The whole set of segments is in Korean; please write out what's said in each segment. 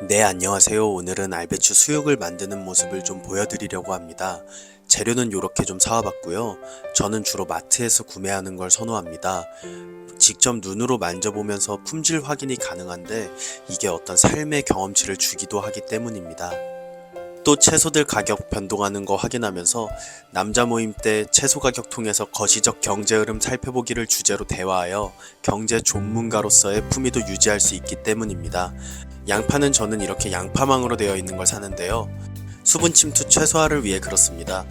네, 안녕하세요. 오늘은 알배추 수육을 만드는 모습을 좀 보여드리려고 합니다. 재료는 이렇게 좀 사와봤고요. 저는 주로 마트에서 구매하는 걸 선호합니다. 직접 눈으로 만져보면서 품질 확인이 가능한데 이게 어떤 삶의 경험치를 주기도 하기 때문입니다. 또 채소들 가격 변동하는 거 확인하면서 남자 모임 때 채소 가격 통해서 거시적 경제 흐름 살펴보기를 주제로 대화하여 경제 전문가로서의 품위도 유지할 수 있기 때문입니다. 양파는 저는 이렇게 양파망으로 되어 있는 걸 사는데요. 수분 침투 최소화를 위해 그렇습니다.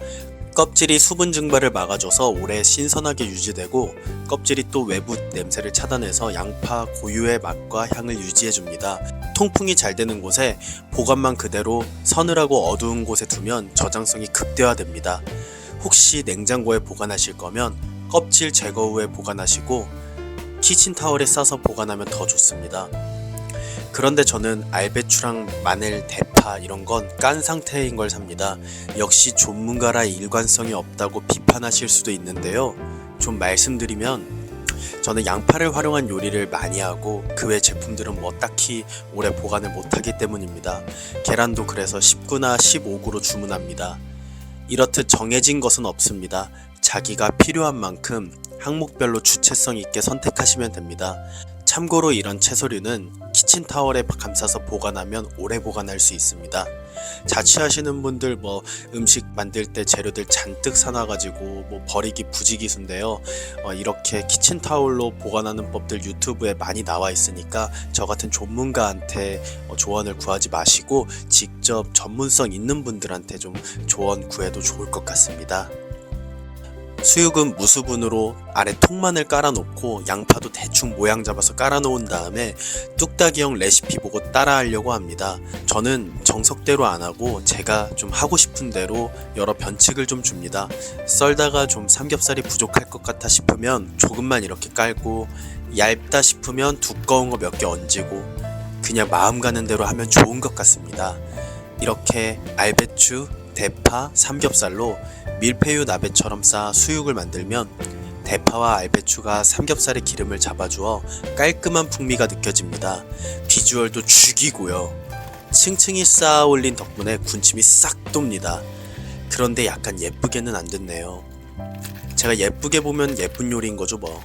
껍질이 수분 증발을 막아줘서 오래 신선하게 유지되고 껍질이 또 외부 냄새를 차단해서 양파 고유의 맛과 향을 유지해줍니다. 통풍이 잘 되는 곳에 보관만 그대로 서늘하고 어두운 곳에 두면 저장성이 극대화됩니다. 혹시 냉장고에 보관하실 거면 껍질 제거 후에 보관하시고 키친타월에 싸서 보관하면 더 좋습니다. 그런데 저는 알배추랑 마늘, 대파 이런 건 깐 상태인 걸 삽니다. 역시 전문가라 일관성이 없다고 비판하실 수도 있는데요. 좀 말씀드리면 저는 양파를 활용한 요리를 많이 하고 그 외 제품들은 뭐 딱히 오래 보관을 못하기 때문입니다. 계란도 그래서 19나 15구로 주문합니다. 이렇듯 정해진 것은 없습니다. 자기가 필요한 만큼 항목별로 주체성 있게 선택하시면 됩니다. 참고로 이런 채소류는 키친타월에 감싸서 보관하면 오래 보관할 수 있습니다. 자취하시는 분들 뭐 음식 만들 때 재료들 잔뜩 사놔가지고 뭐 버리기 부지기수인데요. 어, 이렇게 키친타월로 보관하는 법들 유튜브에 많이 나와 있으니까 저 같은 전문가한테 어, 조언을 구하지 마시고 직접 전문성 있는 분들한테 좀 조언 구해도 좋을 것 같습니다. 수육은 무수분으로 아래 통만을 깔아놓고 양파도 대충 모양 잡아서 깔아놓은 다음에 뚝딱이형 레시피 보고 따라하려고 합니다. 저는 정석대로 안 하고 제가 좀 하고 싶은 대로 여러 변칙을 좀 줍니다. 썰다가 좀 삼겹살이 부족할 것 같아 싶으면 조금만 이렇게 깔고 얇다 싶으면 두꺼운 거 몇 개 얹고 그냥 마음 가는 대로 하면 좋은 것 같습니다. 이렇게 알배추, 대파, 삼겹살로 밀푀유 나베처럼 쌓아 수육을 만들면 대파와 알배추가 삼겹살의 기름을 잡아주어 깔끔한 풍미가 느껴집니다. 비주얼도 죽이고요. 층층이 쌓아 올린 덕분에 군침이 싹 돕니다. 그런데 약간 예쁘게는 안 됐네요. 제가 예쁘게 보면 예쁜 요리인 거죠 뭐.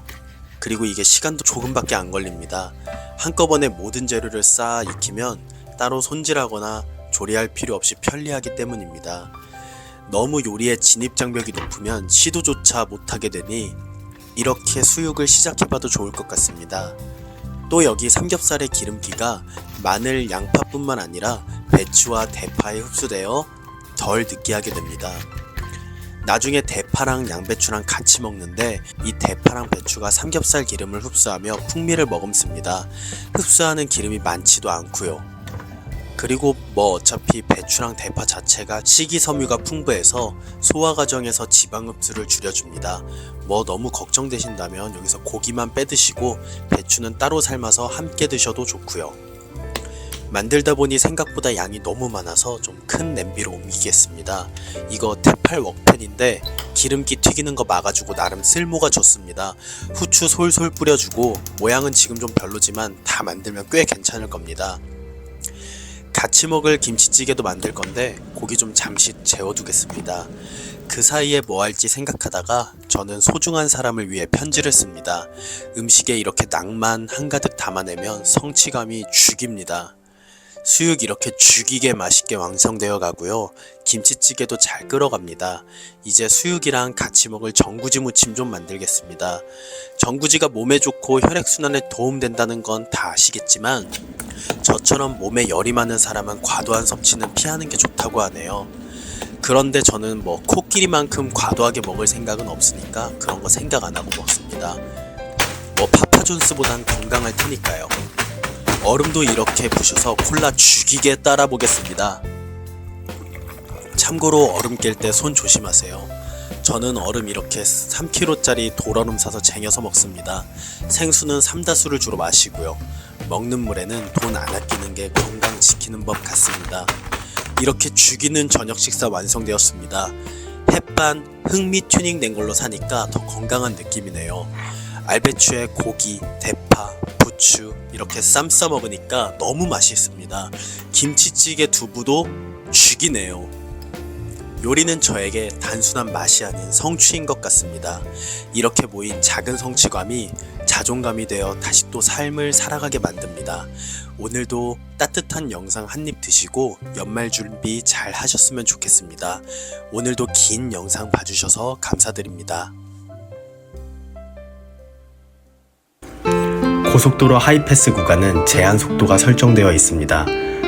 그리고 이게 시간도 조금밖에 안 걸립니다. 한꺼번에 모든 재료를 쌓아 익히면 따로 손질하거나 조리할 필요 없이 편리하기 때문입니다. 너무 요리의 진입 장벽이 높으면 시도조차 못하게 되니 이렇게 수육을 시작해봐도 좋을 것 같습니다. 또 여기 삼겹살의 기름기가 마늘, 양파뿐만 아니라 배추와 대파에 흡수되어 덜 느끼하게 됩니다. 나중에 대파랑 양배추랑 같이 먹는데 이 대파랑 배추가 삼겹살 기름을 흡수하며 풍미를 머금습니다. 흡수하는 기름이 많지도 않고요. 그리고 뭐 어차피 배추랑 대파 자체가 식이섬유가 풍부해서 소화 과정에서 지방 흡수를 줄여줍니다. 뭐 너무 걱정되신다면 여기서 고기만 빼드시고 배추는 따로 삶아서 함께 드셔도 좋고요. 만들다 보니 생각보다 양이 너무 많아서 좀 큰 냄비로 옮기겠습니다. 이거 테팔 웍팬인데 기름기 튀기는 거 막아주고 나름 쓸모가 좋습니다. 후추 솔솔 뿌려주고 모양은 지금 좀 별로지만 다 만들면 꽤 괜찮을 겁니다. 같이 먹을 김치찌개도 만들 건데 고기 좀 잠시 재워두겠습니다. 그 사이에 뭐 할지 생각하다가 저는 소중한 사람을 위해 편지를 씁니다. 음식에 이렇게 낭만 한가득 담아내면 성취감이 죽입니다. 수육 이렇게 죽이게 맛있게 완성되어 가고요. 김치찌개도 잘 끓어갑니다. 이제 수육이랑 같이 먹을 전구지 무침 좀 만들겠습니다. 전구지가 몸에 좋고 혈액순환에 도움된다는 건 다 아시겠지만 저처럼 몸에 열이 많은 사람은 과도한 섭취는 피하는 게 좋다고 하네요. 그런데 저는 뭐 코끼리만큼 과도하게 먹을 생각은 없으니까 그런 거 생각 안 하고 먹습니다. 뭐 파파존스보단 건강할 테니까요. 얼음도 이렇게 부셔서 콜라 죽이게 따라 보겠습니다. 참고로 얼음 깰 때 손 조심하세요. 저는 얼음 이렇게 3kg짜리 돌얼음 사서 쟁여서 먹습니다. 생수는 삼다수를 주로 마시고요. 먹는 물에는 돈 안 아끼는 게 건강 지키는 법 같습니다. 이렇게 죽이는 저녁 식사 완성되었습니다. 햇반, 흑미 튜닝 된 걸로 사니까 더 건강한 느낌이네요. 알배추에 고기, 대파, 고추 이렇게 쌈 싸 먹으니까 너무 맛있습니다. 김치찌개 두부도 죽이네요. 요리는 저에게 단순한 맛이 아닌 성취인 것 같습니다. 이렇게 모인 작은 성취감이 자존감이 되어 다시 또 삶을 살아가게 만듭니다. 오늘도 따뜻한 영상 한 입 드시고 연말 준비 잘 하셨으면 좋겠습니다. 오늘도 긴 영상 봐주셔서 감사드립니다. 고속도로 하이패스 구간은 제한 속도가 설정되어 있습니다.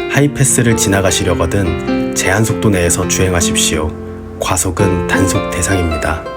하이패스를 지나가시려거든 제한 속도 내에서 주행하십시오. 과속은 단속 대상입니다.